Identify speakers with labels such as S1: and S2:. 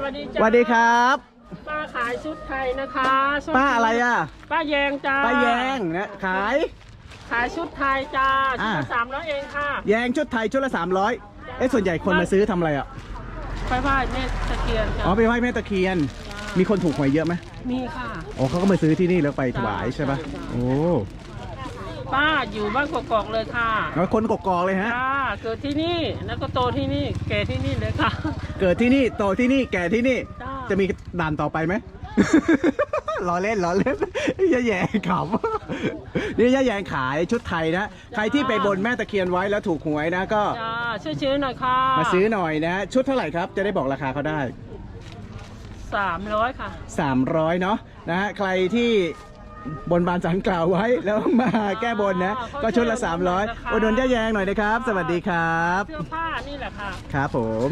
S1: สวัสดี
S2: ส
S1: จ้า
S2: วัสดีครับ
S1: ป้าขายชุดไทยนะคะชุด
S2: ป้าอะไรอะ
S1: ป้าแยงจ้า
S2: ป้าแยงนะขาย
S1: ขายชุดไทยจ้าชุด
S2: อ่า
S1: ละสามร้อยเองค่ะ
S2: แยงชุดไทยชุดละ300เอ๊ะส่วนใหญ่คนมาซื้อทำอะไรอะ
S1: ไปไหว้แม่ตะเคียนจ้า
S2: อ๋อไปไหว้แม่ตะเคียน มีคนถูกหวยเยอะไหม
S1: มีค่ะ
S2: อ๋อเขาก็มาซื้อที่นี่แล้วไปถวายใช่ปะโอ้
S1: ป้าอยู่บ้านกกอกเลยค่ะ
S2: แล้วคนกกอกเลยฮะ
S1: จ้าเกิดที่นี่แล้วก็โตที่นี่แก่ที่นี่เลยค่ะ
S2: เกิดที่นี่โตที่นี่แก่ที่นี่
S1: จ้า
S2: จะมีด่านต่อไปไหม ล้อเล่นล้อเล่นย่าแยงขำนี่ย่าแยงขายชุดไทยนะ ใครที่ไปบนแม่ตะเคียนไว้แล้วถูกหวยนะก็
S1: จ้าช่วยซื้อหน่อยค่ะ
S2: มาซื้อหน่อยนะ ชุดเท่าไหร่ครับจะได้บอกราคาเขาได้
S1: สามร้อยค่ะ
S2: 300เนาะนะฮะใครที่ บนบานสันกล่าวไว้แล้วมาแก้บนนะ ก็ชุดละ 300อุดหนุนย่าแยงหน่อยนะครับ สวัสดีครับ
S1: เสื้อผ้านี่แหละค่ะ
S2: ครับผม